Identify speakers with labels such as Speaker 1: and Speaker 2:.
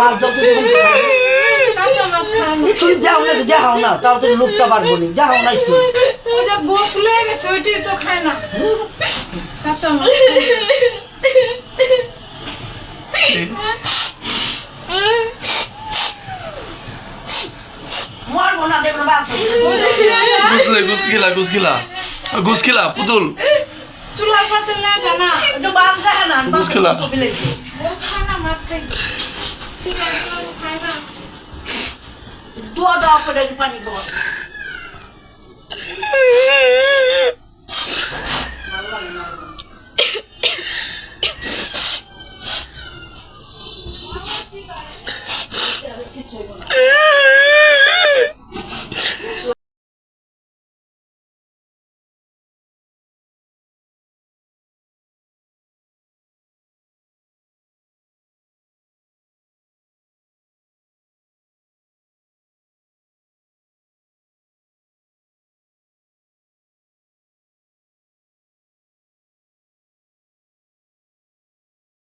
Speaker 1: মাছ দাও তো দেখুন।
Speaker 2: কাঁচা মাছ খাওয়া
Speaker 1: একটু যাও না যাও না তাও তো লোকটা পারব না। যাও না একটু।
Speaker 2: যে গেছে ওইটাই তো খায় না। কাঁচা মাছ।
Speaker 3: গুছ পুতুল।
Speaker 2: পাতে না জানা।
Speaker 1: বাস
Speaker 3: খেলা।
Speaker 2: গোস খায় না মাছ খায় খায় না
Speaker 1: দোয়া দাও করে একটু পানি দাও